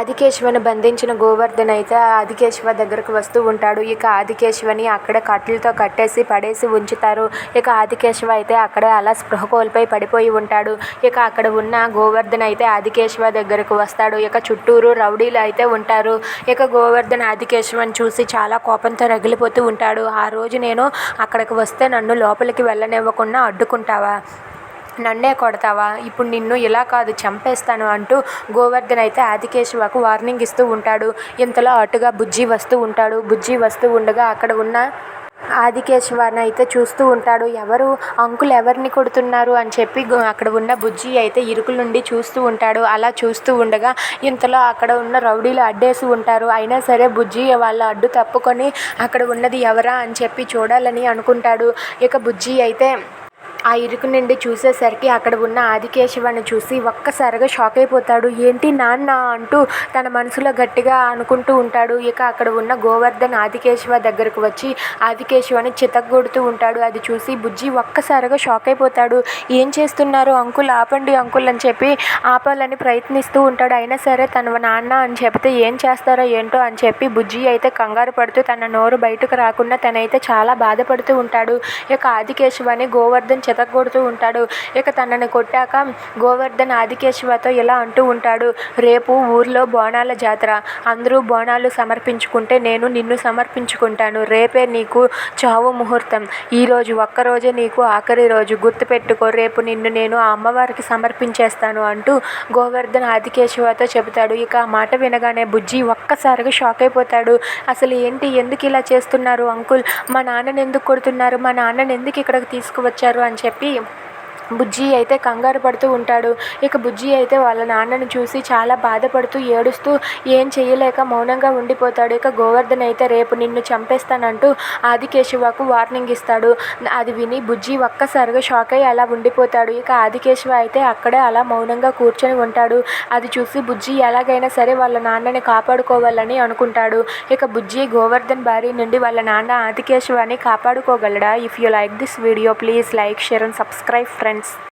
ఆదికేశవను బంధించిన గోవర్ధన్ అయితే ఆదికేశవ దగ్గరకు వస్తూ ఉంటాడు. ఇక ఆదికేశవని అక్కడ కట్టెలతో కట్టేసి పడేసి ఉంచుతారు. ఇక ఆదికేశవ అయితే అక్కడ అలా స్పృహ కోల్పోయి పడిపోయి ఉంటాడు. ఇక అక్కడ ఉన్న గోవర్ధన్ అయితే ఆదికేశవ దగ్గరకు వస్తాడు. ఇక చుట్టూరు రౌడీలు అయితే ఉంటారు. ఇక గోవర్ధన్ ఆదికేశవని చూసి చాలా కోపంతో రగిలిపోతూ ఉంటాడు. ఆ రోజు నేను అక్కడికి వస్తే నన్ను లోపలికి వెళ్ళనివ్వకుండా అడ్డుకుంటావా? నన్నే కొడతావా? ఇప్పుడు నిన్ను ఇలా కాదు చంపేస్తాను అంటూ గోవర్ధన్ అయితే ఆదికేశవకు వార్నింగ్ ఇస్తూ ఉంటాడు. ఇంతలో అటుగా బుజ్జి వస్తూ ఉంటాడు. బుజ్జి వస్తూ ఉండగా అక్కడ ఉన్న ఆదికేశవాన్ని అయితే చూస్తూ ఉంటాడు. ఎవరు? అంకుల్ ఎవరిని కొడుతున్నారు అని చెప్పి అక్కడ ఉన్న బుజ్జి అయితే ఇరుకుల నుండి చూస్తూ ఉంటాడు. అలా చూస్తూ ఉండగా ఇంతలో అక్కడ ఉన్న రౌడీలు అడ్డేసి ఉంటారు. అయినా సరే బుజ్జి వాళ్ళ అడ్డు తప్పుకొని అక్కడ ఉన్నది ఎవరా అని చెప్పి చూడాలని అనుకుంటాడు. ఇక బుజ్జి అయితే ఆ ఇరుకు నుండి చూసేసరికి అక్కడ ఉన్న ఆదికేశవాన్ని చూసి ఒక్కసారిగా షాక్ అయిపోతాడు. ఏంటి నాన్న? అంటూ తన మనసులో గట్టిగా అనుకుంటూ ఉంటాడు. ఇక అక్కడ ఉన్న గోవర్ధన్ ఆదికేశవ దగ్గరకు వచ్చి ఆదికేశవాన్ని చితగ్గొడుతూ ఉంటాడు. అది చూసి బుజ్జి ఒక్కసారిగా షాక్ అయిపోతాడు. ఏం చేస్తున్నారు అంకుల్? ఆపండి అంకుల్ అని చెప్పి ఆపాలని ప్రయత్నిస్తూ ఉంటాడు. అయినా సరే తన నాన్న అని చెప్తే ఏం చేస్తారో ఏంటో అని చెప్పి బుజ్జి అయితే కంగారు పడుతూ తన నోరు బయటకు రాకుండా తనైతే చాలా బాధపడుతూ ఉంటాడు. ఇక ఆదికేశవాన్ని గోవర్ధన్ చెతగొడుతూ ఉంటాడు. ఇక తనని కొట్టాక గోవర్ధన్ ఆదికేశవతో ఇలా అంటూ ఉంటాడు రేపు ఊర్లో బోనాల జాతర. అందరూ బోనాలు సమర్పించుకుంటే నేను నిన్ను సమర్పించుకుంటాను. రేపే నీకు చావు ముహూర్తం. ఈరోజు ఒక్కరోజే నీకు ఆఖరి రోజు. గుర్తుపెట్టుకో రేపు నిన్ను నేను ఆ అమ్మవారికి సమర్పించేస్తాను అంటూ గోవర్ధన్ ఆదికేశవతో చెబుతాడు. ఇక ఆ మాట వినగానే బుజ్జి ఒక్కసారిగా షాక్ అయిపోతాడు. అసలు ఏంటి? ఎందుకు ఇలా చేస్తున్నారు అంకుల్? మా నాన్నని ఎందుకు కొడుతున్నారు? మా నాన్నని ఎందుకు ఇక్కడికి తీసుకువచ్చారు? అని చెప్పి బుజ్జి అయితే కంగారు పడుతూ ఉంటాడు. ఇక బుజ్జి అయితే వాళ్ళ నాన్నని చూసి చాలా బాధపడుతూ ఏడుస్తూ ఏం చేయలేక మౌనంగా ఉండిపోతాడు. ఇక గోవర్ధన్ అయితే రేపు నిన్ను చంపేస్తానంటూ ఆదికేశవకు వార్నింగ్ ఇస్తాడు. అది విని బుజ్జి ఒక్కసారిగా షాక్ అయ్యి అలా ఉండిపోతాడు. ఇక ఆదికేశవ అయితే అక్కడే అలా మౌనంగా కూర్చొని ఉంటాడు. అది చూసి బుజ్జి ఎలాగైనా సరే వాళ్ళ నాన్నని కాపాడుకోవాలని అనుకుంటాడు. ఇక బుజ్జి గోవర్ధన్ బారి నుండి వాళ్ళ నాన్న ఆదికేశవాన్ని కాపాడుకోగలడా? If you like this video please like share and subscribe friends friends.